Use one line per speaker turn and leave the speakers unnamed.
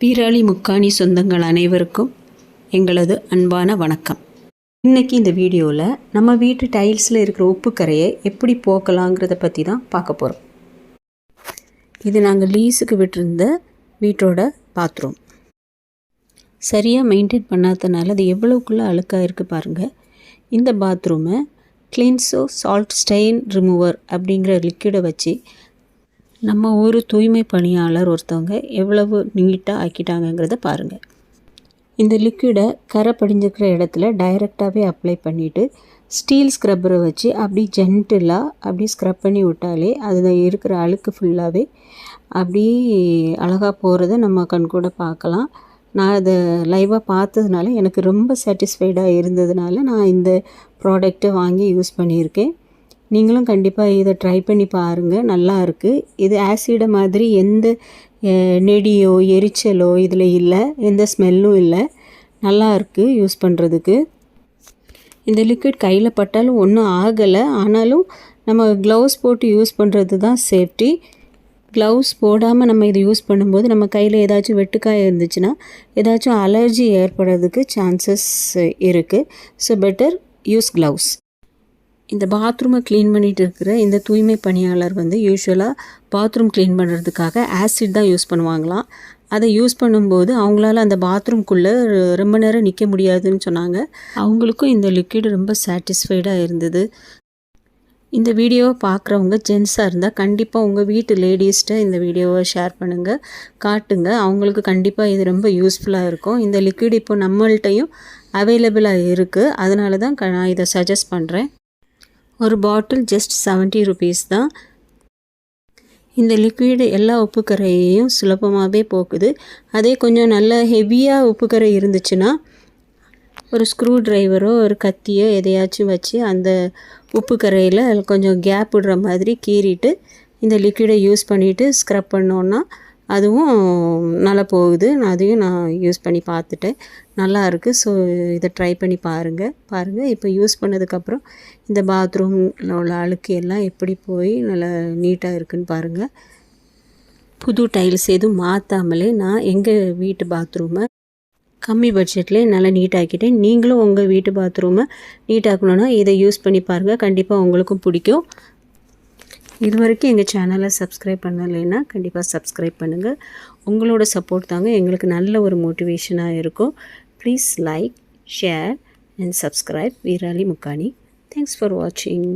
பீராளி முக்காணி சொந்தங்கள் அனைவருக்கும் எங்களது அன்பான வணக்கம். இன்றைக்கி இந்த வீடியோவில் நம்ம வீட்டு டைல்ஸில் இருக்கிற உப்பு கரையை எப்படி போக்கலாங்கிறத பற்றி தான் பார்க்க போகிறோம் இது நாங்கள் லீஸுக்கு விட்டிருந்த வீட்டோட பாத்ரூம் சரியாக மெயின்டைன் பண்ணாததுனால அது எவ்வளோக்குள்ளே அழுக்காக இருக்குது பாருங்கள் இந்த பாத்ரூமை கிளீன்ஸோ சால்ட் ஸ்டெயின் ரிமூவர் அப்படிங்கிற லிக்விடை வச்சு நம்ம ஊர் தூய்மை பணியாளர் ஒருத்தவங்க எவ்வளவு நீட்டாக ஆக்கிட்டாங்கங்கிறத பாருங்கள் இந்த லிக்விடை கரை படிஞ்சிருக்கிற இடத்துல டைரெக்டாகவே அப்ளை பண்ணிவிட்டு ஸ்டீல் ஸ்க்ரப்பரை வச்சு அப்படி ஜென்டிலாக அப்படி ஸ்க்ரப் பண்ணி விட்டாலே அதில் இருக்கிற அழுக்கு ஃபுல்லாகவே அப்படி அழகாக போகிறத நம்ம கண் கூட பார்க்கலாம் நான் அதை லைவாக பார்த்ததுனால எனக்கு ரொம்ப சாட்டிஸ்ஃபைடாக இருந்ததுனால நான் இந்த ப்ராடக்ட்டை வாங்கி யூஸ் பண்ணியிருக்கேன். நீங்களும் கண்டிப்பாக இதை ட்ரை பண்ணி பாருங்கள் நல்லா இருக்குது இது ஆசிடை மாதிரி எந்த நெடியோ எரிச்சலோ இதில் இல்லை. எந்த ஸ்மெல்லும் இல்லை. நல்லா இருக்குது யூஸ் பண்ணுறதுக்கு இந்த லிக்விட் கையில் பட்டாலும் ஒன்றும் ஆகலை. ஆனாலும் நம்ம க்ளவுஸ் போட்டு யூஸ் பண்ணுறது தான் சேஃப்டி க்ளவுஸ் போடாமல் நம்ம இதை யூஸ் பண்ணும்போது நம்ம கையில் ஏதாச்சும் வெட்டுக்காய் இருந்துச்சுன்னா ஏதாச்சும் அலர்ஜி ஏற்படுறதுக்கு சான்சஸ் இருக்குது ஸோ பெட்டர் யூஸ் க்ளவுஸ் இந்த பாத்ரூமை க்ளீன் பண்ணிகிட்டு இருக்கிற இந்த தூய்மை பணியாளர் வந்து யூஸ்வலாக பாத்ரூம் க்ளீன் பண்ணுறதுக்காக ஆசிட் தான் யூஸ் பண்ணுவாங்களாம். அதை யூஸ் பண்ணும்போது அவங்களால அந்த பாத்ரூம்குள்ளே ரொம்ப நேரம் நிற்க முடியாதுன்னு சொன்னாங்க. அவங்களுக்கும் இந்த லிக்விட் ரொம்ப சாட்டிஸ்ஃபைடாக இருந்தது. இந்த வீடியோவை பார்க்குறவங்க ஜென்ஸாக இருந்தால் கண்டிப்பாக உங்கள் வீட்டு லேடிஸ்கிட்ட இந்த வீடியோவை ஷேர் பண்ணுங்கள் காட்டுங்க. அவங்களுக்கு கண்டிப்பாக இது ரொம்ப யூஸ்ஃபுல்லாக இருக்கும். இந்த லிக்விட் இப்போ நம்மள்கிட்டையும் அவைலபிளாக இருக்குது அதனால தான் நான் இதை சஜஸ்ட் பண்ணுறேன் ஒரு பாட்டில் ஜஸ்ட் செவன்ட்டி ருபீஸ் தான். இந்த லிக்விடு எல்லா உப்புக்கரையையும் சுலபமாகவே போக்குது. அதே கொஞ்சம் நல்ல ஹெவியாக உப்புக்கரை இருந்துச்சுன்னா ஒரு ஸ்க்ரூ ட்ரைவரோ ஒரு கத்தியோ எதையாச்சும் வச்சு அந்த உப்பு கரையில் கொஞ்சம் கேப் விடுற மாதிரி கீறிட்டு இந்த லிக்விடை யூஸ் பண்ணிவிட்டு ஸ்க்ரப் பண்ணோன்னா அதுவும் நல்லா போகுது. நான் அதையும் நான் யூஸ் பண்ணி பார்த்துட்டேன். நல்லா இருக்குது ஸோ இதை ட்ரை பண்ணி பாருங்கள் பாருங்கள் இப்போ யூஸ் பண்ணதுக்கப்புறம் இந்த பாத்ரூமில் உள்ள அழுக்கு எல்லாம் எப்படி போய் நல்லா நீட்டாக இருக்குதுன்னு பாருங்கள் புது டைல்ஸ் எதுவும் மாற்றாமலே நான் எங்கள் வீட்டு பாத்ரூமை கம்மி பட்ஜெட்லேயே நல்லா நீட்டாக்கிட்டேன் நீங்களும் உங்கள் வீட்டு பாத்ரூமை நீட்டாக்கணுன்னா இதை யூஸ் பண்ணி பாருங்கள் கண்டிப்பாக உங்களுக்கும் பிடிக்கும். இது வரைக்கும் எங்கள் சேனலை சப்ஸ்கிரைப் பண்ணலைன்னா கண்டிப்பாக சப்ஸ்கிரைப் பண்ணுங்கள் உங்களோட சப்போர்ட் தாங்க எங்களுக்கு நல்ல ஒரு மோட்டிவேஷனாக இருக்கும். Please like share and subscribe வீராலி முக்கானி. தேங்க்ஸ் ஃபார் வாட்சிங்